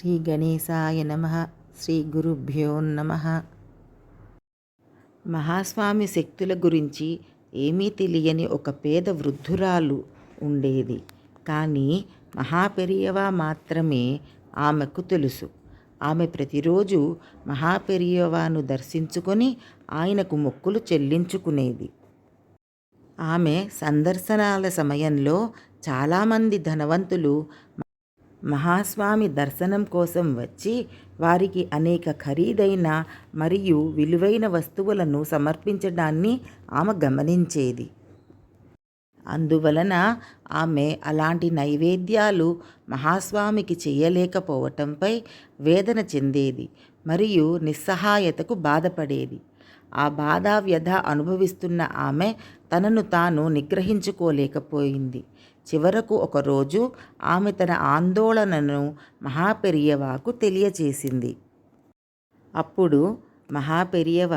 శ్రీ గణేశాయ నమ. శ్రీ గురుభ్యో నమ. మహాస్వామి శక్తుల గురించి ఏమీ తెలియని ఒక పేద వృద్ధురాలు ఉండేది. కానీ మహాపెరియవ మాత్రమే ఆమెకు తెలుసు. ఆమె ప్రతిరోజు మహాపెరియవాను దర్శించుకొని ఆయనకు మొక్కులు చెల్లించుకునేది. ఆమె సందర్శనాల సమయంలో చాలామంది ధనవంతులు మహాస్వామి దర్శనం కోసం వచ్చి వారికి అనేక ఖరీదైన మరియు విలువైన వస్తువులను సమర్పించడాన్ని ఆమె గమనించేది. అందువలన ఆమె అలాంటి నైవేద్యాలు మహాస్వామికి చేయలేకపోవటంపై వేదన చెందేది మరియు నిస్సహాయతకు బాధపడేది. ఆ బాధ వ్యధ అనుభవిస్తున్న ఆమె తనను తాను నిగ్రహించుకోలేకపోయింది. చివరకు ఒకరోజు ఆమె తన ఆందోళనను మహాపెరియవాకు తెలియచేసింది. అప్పుడు మహాపెరియవ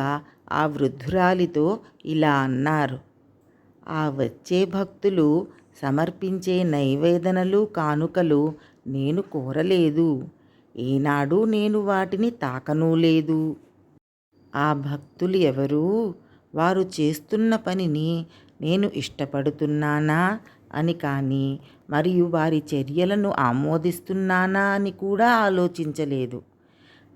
ఆ వృద్ధురాలితో ఇలా అన్నారు ఆ వచ్చే భక్తులు సమర్పించే నైవేదనలు కానుకలు నేను కోరలేదు. ఏనాడు నేను వాటిని తాకనూ లేదు. ఆ భక్తులు ఎవరు? వారు చేస్తున్న పనిని నేను ఇష్టపడుతున్నానా అని కానీ మరియు వారి చర్యలను ఆమోదిస్తున్నానా అని కూడా ఆలోచించలేదు.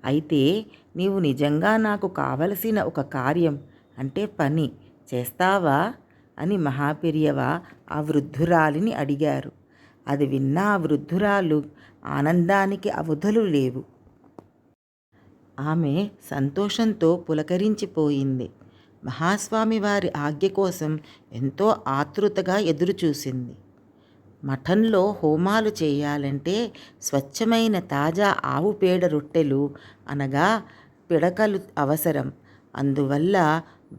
అయితే నీవు నిజంగా నాకు కావలసిన ఒక కార్యం అంటే పని చేస్తావా? అని మహాపెరియవ ఆ వృద్ధురాలిని అడిగారు. అది విన్న ఆ వృద్ధురాలు ఆనందానికి అవధులు లేవు. ఆమె సంతోషంతో పులకరించిపోయింది. మహాస్వామి వారి ఆజ్ఞ కోసం ఎంతో ఆతృతగా ఎదురుచూసింది. మఠంలో హోమాలు చేయాలంటే స్వచ్ఛమైన తాజా ఆవు పేడ రొట్టెలు అనగా పిడకలు అవసరం. అందువల్ల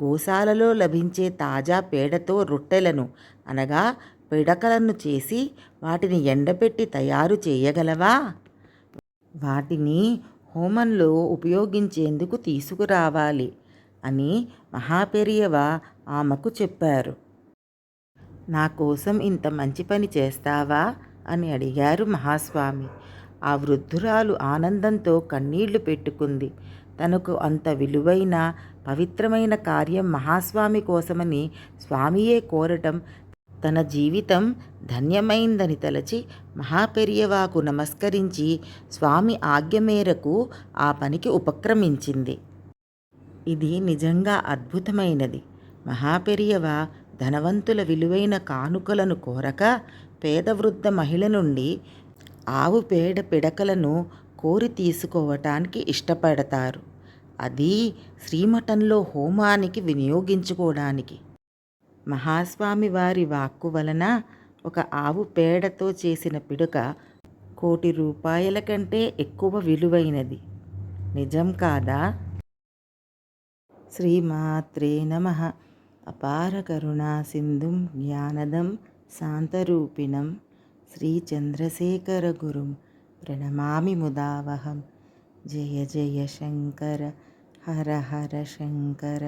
గోశాలలో లభించే తాజా పేడతో రొట్టెలను అనగా పిడకలను చేసి వాటిని ఎండపెట్టి తయారు చేయగలవా? వాటిని హోమంలో ఉపయోగించేందుకు తీసుకురావాలి అని మహాపెరియవ ఆమెకు చెప్పారు. నా కోసం ఇంత మంచి పని చేస్తావా? అని అడిగారు మహాస్వామి. ఆ వృద్ధురాలు ఆనందంతో కన్నీళ్ళు పెట్టుకుంది. తనకు అంత విలువైన పవిత్రమైన కార్యం మహాస్వామి కోసమని స్వామియే కోరటం తన జీవితం ధన్యమైందని తలచి మహాపెరియవాకు నమస్కరించి స్వామి ఆజ్ఞ మేరకు ఆ పనికి ఉపక్రమించింది. ఇది నిజంగా అద్భుతమైనది. మహాపెరియవ ధనవంతుల విలువైన కానుకలను కోరక పేద వృద్ధ మహిళ నుండి ఆవు పేడ పిడకలను కోరి తీసుకోవటానికి ఇష్టపడతారు. అది శ్రీమఠంలో హోమానికి వినియోగించుకోవడానికి. మహాస్వామి వారి వాక్కు వలన ఒక ఆవు పేడతో చేసిన పిడుక కోటి రూపాయల కంటే ఎక్కువ విలువైనది. నిజం కాదా? శ్రీమాత్రే నమ. అపార కరుణా సింధుం జ్ఞానదం శాంతరూపిణం శ్రీచంద్రశేఖరగురుం ప్రణమామి ముదావహం. జయ జయ శంకర హర హర శంకర.